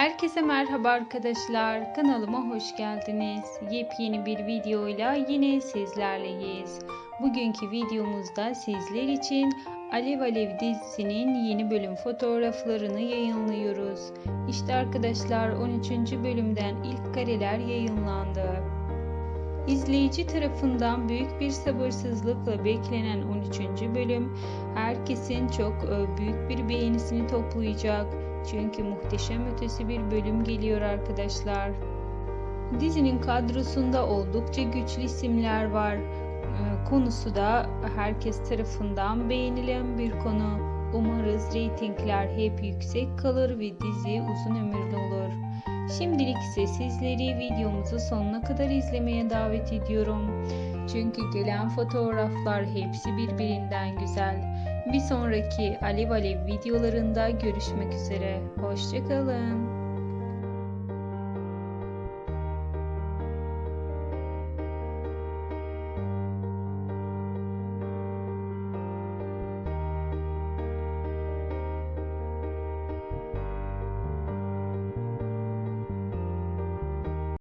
Herkese merhaba arkadaşlar. Kanalıma hoş geldiniz. Yepyeni bir videoyla yine sizlerleyiz. Bugünkü videomuzda sizler için Alev Alev dizisinin yeni bölüm fotoğraflarını yayınlıyoruz. İşte arkadaşlar 13. bölümden ilk kareler yayınlandı. İzleyici tarafından büyük bir sabırsızlıkla beklenen 13. bölüm herkesin çok e, büyük bir beğenisini toplayacak. Çünkü muhteşem ötesi bir bölüm geliyor arkadaşlar. Dizinin kadrosunda oldukça güçlü isimler var. Ee, Konusu da herkes tarafından beğenilen bir konu. Umarız reytingler hep yüksek kalır ve dizi uzun ömürlü olur. Şimdilik ise sizleri videomuzu sonuna kadar izlemeye davet ediyorum. Çünkü gelen fotoğraflar hepsi birbirinden güzel. Bir sonraki Alev Alev videolarında görüşmek üzere. Hoşçakalın.